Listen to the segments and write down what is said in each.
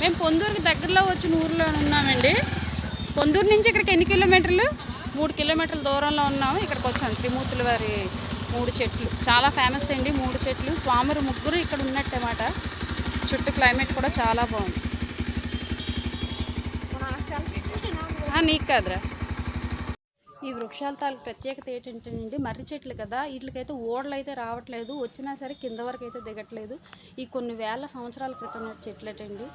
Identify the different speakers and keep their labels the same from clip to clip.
Speaker 1: మేము పొందూరుకి దగ్గరలో వచ్చిన ఊర్లో ఉన్నామండి. పొందూరు నుంచి ఇక్కడికి ఎన్ని కిలోమీటర్లు? మూడు కిలోమీటర్ల దూరంలో ఉన్నాము. ఇక్కడికి వచ్చాము త్రిమూర్తుల వారి మూడు చెట్లు. చాలా ఫేమస్ అండి మూడు చెట్లు. స్వాములు ముగ్గురు ఇక్కడ ఉన్నట్టమాట చుట్టూ క్లైమేట్ కూడా చాలా బాగుంది. నీకు కాదురా. ఈ వృక్షాల తాలూకు ప్రత్యేకత ఏంటంటేనండి మర్రి చెట్లు కదా. వీటికైతే ఓడలు అయితే రావట్లేదు. వచ్చినా సరే కింద వరకు అయితే దిగట్లేదు. ఈ కొన్ని వేల సంవత్సరాల క్రితం నాటి చెట్లటండి.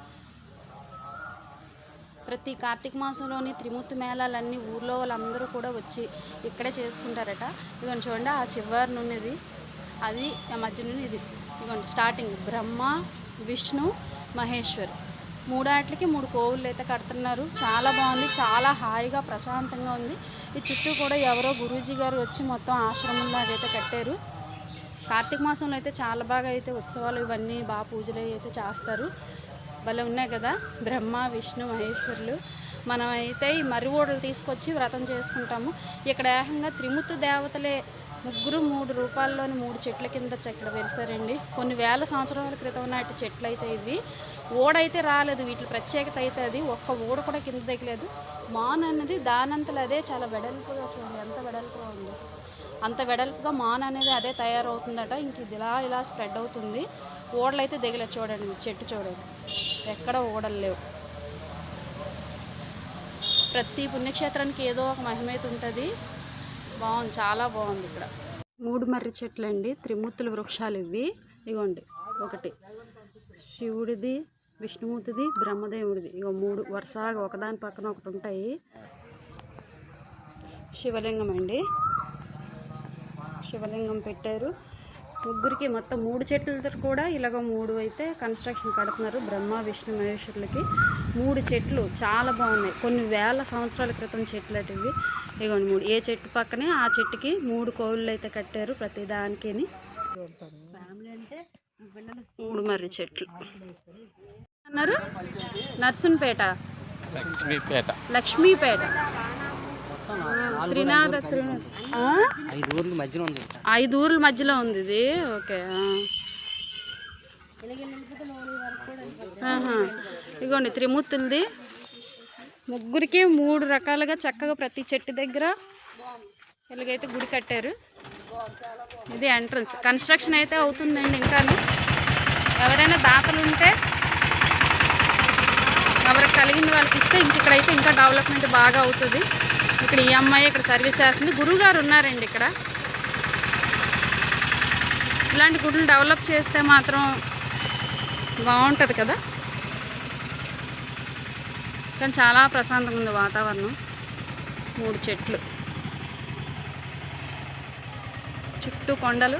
Speaker 1: ప్రతి కార్తీక మాసంలోని త్రిమూర్తి మేళాలన్నీ ఊర్లో వాళ్ళందరూ కూడా వచ్చి ఇక్కడే చేసుకుంటారట. ఇదిగోండి చూడండి ఆ చివరి ఉన్నది అది ఆ మధ్య నుండి ఇది. ఇదిగోండి స్టార్టింగ్ బ్రహ్మ విష్ణు మహేశ్వర్. మూడాట్లకి మూడు కోవులు అయితే కడుతున్నారు. చాలా బాగుంది చాలా హాయిగా ప్రశాంతంగా ఉంది. ఈ చుట్టూ కూడా ఎవరో గురూజీ గారు వచ్చి మొత్తం ఆశ్రమంలాగా అయితే కట్టారు. కార్తీక మాసంలో అయితే చాలా బాగా అయితే ఉత్సవాలు ఇవన్నీ బాగా పూజలు అయితే చేస్తారు. భలే ఉన్నాయి కదా బ్రహ్మ విష్ణు మహేశ్వరులు. మనం అయితే ఈ మర్రి ఓడలు తీసుకొచ్చి వ్రతం చేసుకుంటాము. ఇక్కడ ఏకంగా త్రిముత్తు దేవతలే ముగ్గురు మూడు రూపాల్లోని మూడు చెట్ల కింద ఇక్కడ వెలిసారండి కొన్ని వేల సంవత్సరాల క్రితం నాటి చెట్లు అయితే ఇవి. ఓడైతే రాలేదు వీటి ప్రత్యేకత అయితే అది. ఒక్క ఓడ కూడా కింద దిగలేదు. మాన్ అన్నది దానంతలు అదే చాలా వెడల్పుగా చూడండి. ఎంత వెడల్పుగా అంత వెడల్పుగా మాన్ అనేది అదే తయారవుతుందట. ఇంక ఇది ఇలా ఇలా స్ప్రెడ్ అవుతుంది. ఓడలు అయితే దిగలేదు చూడండి చెట్టు చూడండి. ఎక్కడ ఓడలు లేవు. ప్రతి పుణ్యక్షేత్రానికి ఏదో ఒక మహిమ అయితే ఉంటుంది. బాగుంది చాలా బాగుంది ఇక్కడ. మూడు మర్రి చెట్లు అండి త్రిమూర్తుల వృక్షాలు ఇవి. ఇగోండి ఒకటి. శివుడిది విష్ణుమూర్తిది బ్రహ్మదేవుడిది. ఇగో మూడు వరుసగా ఒకదాని పక్కన ఒకటి ఉంటాయి. శివలింగం అండి. శివలింగం పెట్టారు. ముగ్గురికి మొత్తం మూడు చెట్లతో కూడా ఇలాగ మూడు అయితే కన్స్ట్రక్షన్ కడుతున్నారు బ్రహ్మ విష్ణు మహేశ్వరులకి. మూడు చెట్లు చాలా బాగున్నాయి. కొన్ని వేల సంవత్సరాల క్రితం చెట్లు అటువి ఇగోండి మూడు ఏ చెట్టు పక్కనే ఆ చెట్టుకి మూడు కోళ్ళు అయితే కట్టారు ప్రతి దానికి మూడు మర్రి చెట్లు. అన్నారు? నర్సన్పేట
Speaker 2: లక్ష్మీపేట.
Speaker 1: లక్ష్మీపేట. త్రినాథ?
Speaker 2: ఐదు ఊర్ల మధ్యన ఉంది.
Speaker 1: ఐదు ఊర్ల మధ్యలో ఉంది ఇది. ఓకే. ఇదిగోండి త్రిమూర్తులది. ముగ్గురికి మూడు రకాలుగా చక్కగా ప్రతి చెట్టు దగ్గర ఇలాగైతే గుడి కట్టారు. ఇది ఎంట్రన్స్. కన్స్ట్రక్షన్ అయితే అవుతుందండి ఇంకా. ఎవరైనా దాతలు ఉంటే ఎవరికి కలిగిన వాళ్ళకి ఇస్తే ఇంక ఇక్కడైతే ఇంకా డెవలప్మెంట్ బాగా అవుతుంది. ఇక్కడ ఈ అమ్మాయి ఇక్కడ సర్వీస్ చేస్తుంది. గురువు గారు ఉన్నారండి ఇక్కడ. ఇలాంటి గుడులు డెవలప్ చేస్తే మాత్రం బాగుంటుంది కదా. కానీ చాలా ప్రశాంతంగా ఉంది వాతావరణం. మూడు చెట్లు. చుట్టూ కొండలు.